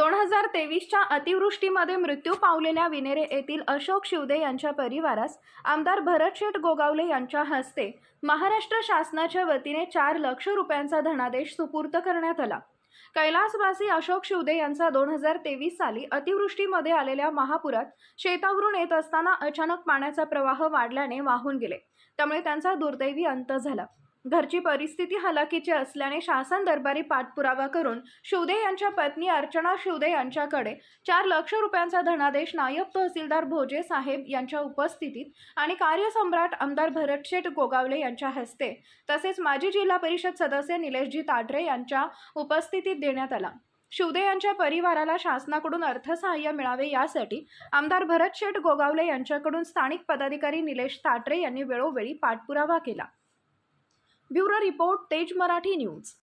दोन हजार तेवीसच्या अतिवृष्टीमध्ये मृत्यू पावलेल्या विनेरे येथील अशोक शिवदे यांच्या परिवारास आमदार भरतशेठ गोगावले यांच्या हस्ते महाराष्ट्र शासनाच्या वतीने चार लक्ष रुपयांचा धनादेश सुपूर्त करण्यात आला. कैलासवासी अशोक शिवदे यांचा दोन हजार तेवीस साली अतिवृष्टीमध्ये आलेल्या महापुरात शेतावरून येत असताना अचानक पाण्याचा प्रवाह वाढल्याने वाहून गेले. त्यामुळे त्यांचा दुर्दैवी अंत झाला. घरची परिस्थिती हलाखीची असल्याने शासन दरबारी पाठपुरावा करून शिवदे यांच्या पत्नी अर्चना शिवदे यांच्याकडे चार लक्ष रुपयांचा धनादेश नायब तहसीलदार भोजे साहेब यांच्या उपस्थितीत आणि कार्यसम्राट आमदार भरतशेठ गोगावले यांच्या हस्ते तसेच माजी जिल्हा परिषद सदस्य निलेशजी ताडरे यांच्या उपस्थितीत देण्यात आला. शिवदे यांच्या परिवाराला शासनाकडून अर्थसहाय्य मिळावे यासाठी आमदार भरतशेठ गोगावले यांच्याकडून स्थानिक पदाधिकारी निलेश ताटरे यांनी वेळोवेळी पाठपुरावा केला. ब्युरो रिपोर्ट तेज मराठी न्यूज.